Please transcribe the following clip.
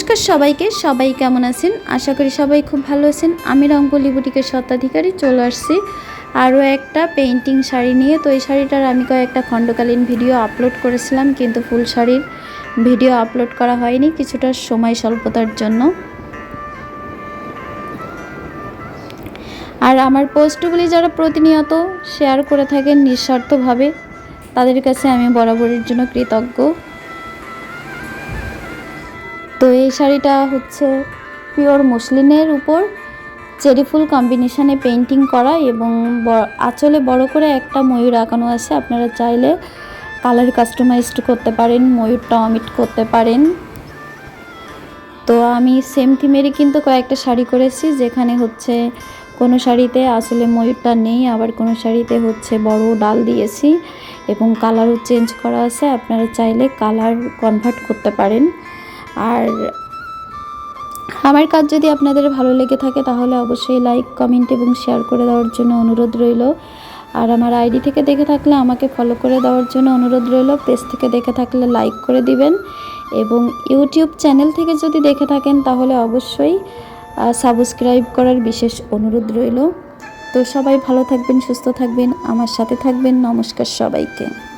নমস্কার সবাইকে। সবাই কেমন আছেন? আশা করি সবাই খুব ভালো আছেন। আমি রঙ্গলি বুটিকের স্বত্বাধিকারী, চলে আসছি আরও একটা পেইন্টিং শাড়ি নিয়ে। তো এই শাড়িটার আমি কয়েকটা খণ্ডকালীন ভিডিও আপলোড করেছিলাম, কিন্তু ফুল শাড়ির ভিডিও আপলোড করা হয়নি। কিছুটা সময় স্বল্পতার জন্য। আর আমার পোস্টগুলি যারা প্রতিনিয়ত শেয়ার করে থাকেন, নিঃস্বার্থভাবে তাদের কাছে আমি বরাবরের জন্য কৃতজ্ঞ। তো এই শাড়িটা হচ্ছে পিওর মসলিনের উপর। চেরি ফুল কম্বিনেশনে পেন্টিং করা এবং আঁচলে বড় করে একটা ময়ূর আঁকানো আছে। আপনারা চাইলে কালার কাস্টমাইজড করতে পারেন, ময়ূরটা অমিট করতে পারেন। তো আমি সেম থিমেরই কিন্তু কয়েকটা শাড়ি করেছি, যেখানে হচ্ছে কোনো শাড়িতে আসলে ময়ূরটা নেই, আবার কোনো শাড়িতে হচ্ছে বড় ডাল দিয়েছি এবং কালারও চেঞ্জ করা আছে। আপনারা চাইলে কালার কনভার্ট করতে পারেন। আর আমার কাজ যদি আপনাদের ভালো লেগে থাকে, তাহলে অবশ্যই লাইক কমেন্ট এবং শেয়ার করে দেওয়ার জন্য অনুরোধ রইল। আর আমার আইডি থেকে দেখে থাকলে আমাকে ফলো করে দেওয়ার জন্য অনুরোধ রইল। পেজ থেকে দেখে থাকলে লাইক করে দিবেন এবং ইউটিউব চ্যানেল থেকে যদি দেখে থাকেন, তাহলে অবশ্যই সাবস্ক্রাইব করার বিশেষ অনুরোধ রইল। তো সবাই ভালো থাকবেন, সুস্থ থাকবেন, আমার সাথে থাকবেন। নমস্কার সবাইকে।